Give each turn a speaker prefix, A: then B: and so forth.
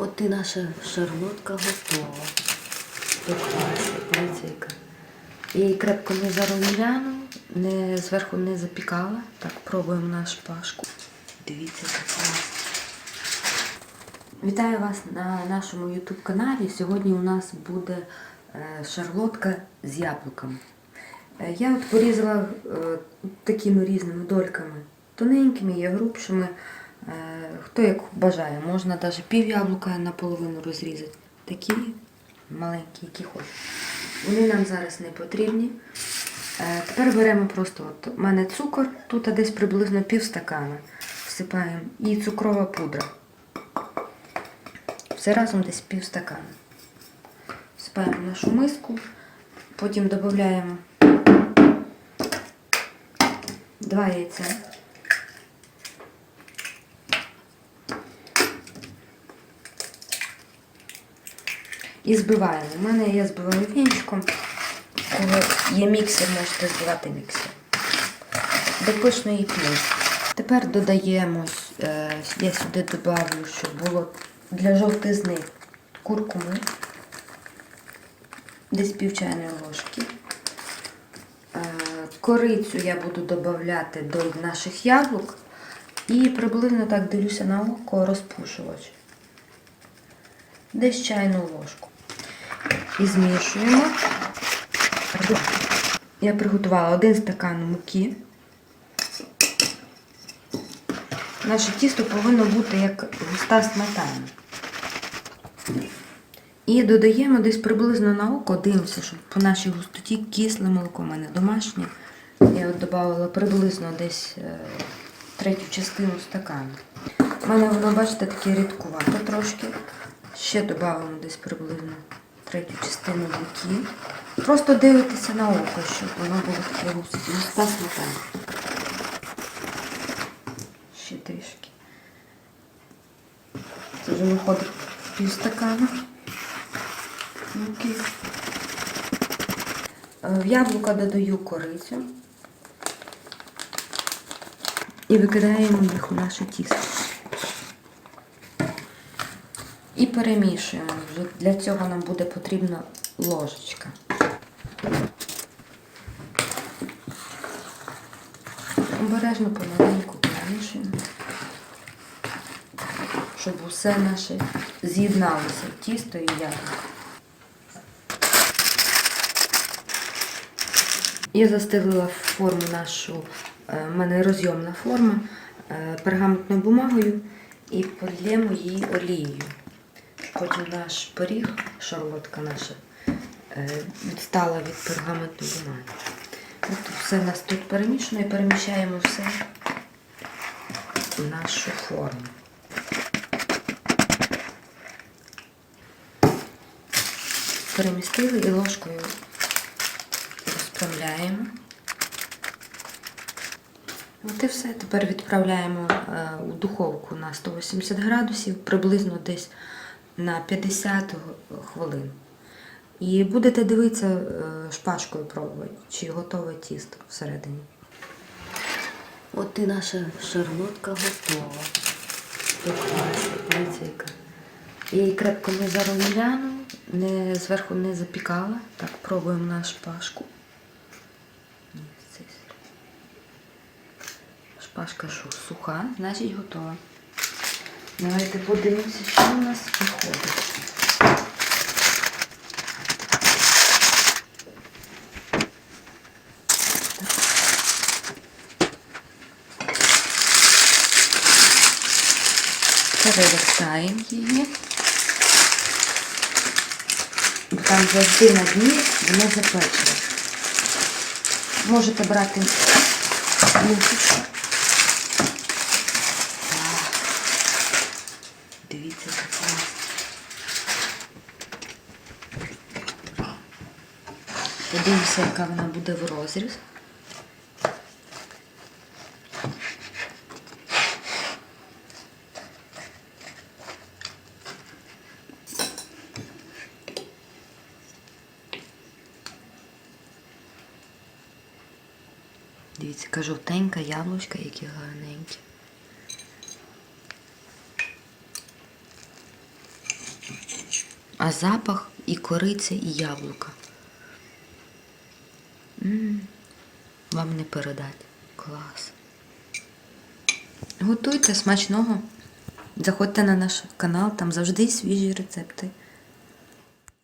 A: От і наша шарлотка готова. Яка. Я крепко не зарум'яну, не, зверху не запікала. Так, пробуємо на шпажку. Дивіться, яка. Вітаю вас на нашому YouTube каналі. Сьогодні у нас буде е, шарлотка з яблуками. Е, Я от порізала е, такими різними дольками, тоненькими, є грубшими. Е, Хто як бажає, можна навіть пів яблука наполовину розрізати. Такі маленькі, які хочуть. Вони нам зараз не потрібні. Е, Тепер беремо просто, от у мене цукор, тут десь приблизно пів стакана. Всипаємо і цукрова пудра. Все разом десь пів стакана. Всипаємо нашу миску, потім додаємо два яйця. І збиваємо. У мене я збиваю вінчиком. Кого є міксер, можете збивати міксер. До пишної піни. Тепер додаємо, е, я сюди додавлю, щоб було для жовтизни куркуми. Десь пів чайної ложки. Е, Корицю я буду додавати до наших яблук. І приблизно так дивлюся на око розпушувач. Десь чайну ложку. І змішуємо. Я приготувала один стакан муки. Наше тісто повинно бути як густа сметана. І додаємо десь приблизно на око, дивимося, щоб по нашій густоті кисле молоко у мене домашнє. Я от додавала приблизно десь е, третю частину стакану. У мене воно, бачите, таке рідкувате трошки. Ще додаємо десь приблизно третю частину муки. Просто дивитися на око, щоб воно було таке густе. Ще трішки. Це вже виходить пів стакана. Е, В яблука додаю корицю і викидаємо їх у наше тісто. І перемішуємо. Для цього нам буде потрібна ложечка. Обережно помаленьку перемішуємо, щоб усе наше з'єдналося тісто і яблуко. Я застелила форму нашу, е, в мене розйомна форма е, пергаментною бумагою і польємо її олією. Потім наш пиріг, шарлотка наша, е, відстала від пергаментної бумаги. От все у нас тут перемішано і переміщаємо все в нашу форму. Перемістили і ложкою розправляємо. От і все. Тепер відправляємо е, у духовку на 180 градусів, приблизно десь на 50 хвилин. І будете дивитися е, шпажкою пробувати, чи готове тісто всередині. От і наша шарлотка готова. Яка. Її крепко не зарум'яну, не, зверху не запікала. Так, пробуємо на шпажку. Шпажка суха, значить готова. Давайте подивимося, що у нас виходить. Перевертаємо її. Там завжди на дні воно запечене. Можете брати мусочку. Так. Дивіться, як класно. Подивимося, яка вона буде в розріз. Дивіться, яка жовтенька яблучка, які гарненькі. А запах і кориця, і яблука. м Вам не передать. Клас. Готуйте смачного. Заходьте на наш канал, там завжди свіжі рецепти.